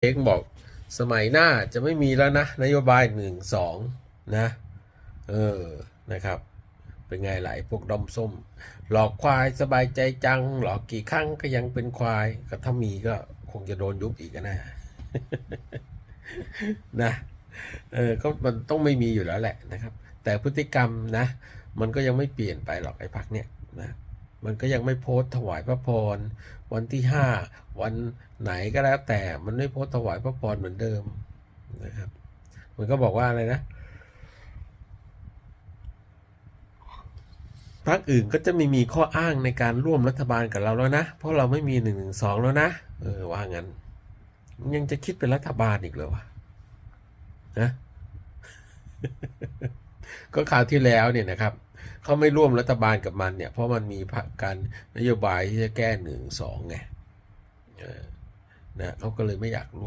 เอกบอกสมัยหน้าจะไม่มีแล้วนะ นโยบายหนึ่งสองนะ เออนะครับ เป็นไงหลายพวกดอมส้ม หลอกควายสบายใจจัง หลอกกี่ครั้งก็ยังเป็นควาย ก็ถ้ามีก็คงจะโดนยุบอีกนะนะเออก็มันต้องไม่มีอยู่แล้วแหละนะครับ แต่พฤติกรรมนะ มันก็ยังไม่เปลี่ยนไปหรอกไอ้พักเนี่ยนะ มันก็ยังไม่โพสต์ถวายพระพร วันที่ห้าวันไหนก็แล้วแต่มันไม่โพสต์ถวายพระพรเหมือนเดิมนะครับ มันก็บอกว่าอะไรนะพรรคอื่นก็จะไม่มีข้ออ้างในการร่วมรัฐบาลกับเราแล้วนะ เพราะเราไม่มีหนึ่งหนึ่งสองแล้วนะ เออว่างั้น ยังจะคิดเป็นรัฐบาลอีกเหรอวะนะก็คราวที่แล้วเนี่ยนะครับ เขาไม่ร่วมรัฐบาลกับมันเนี่ย เพราะมันมีการนโยบายที่จะแก้หนึ่งสองไงนะเขาก็เลยไม่อยากร่วม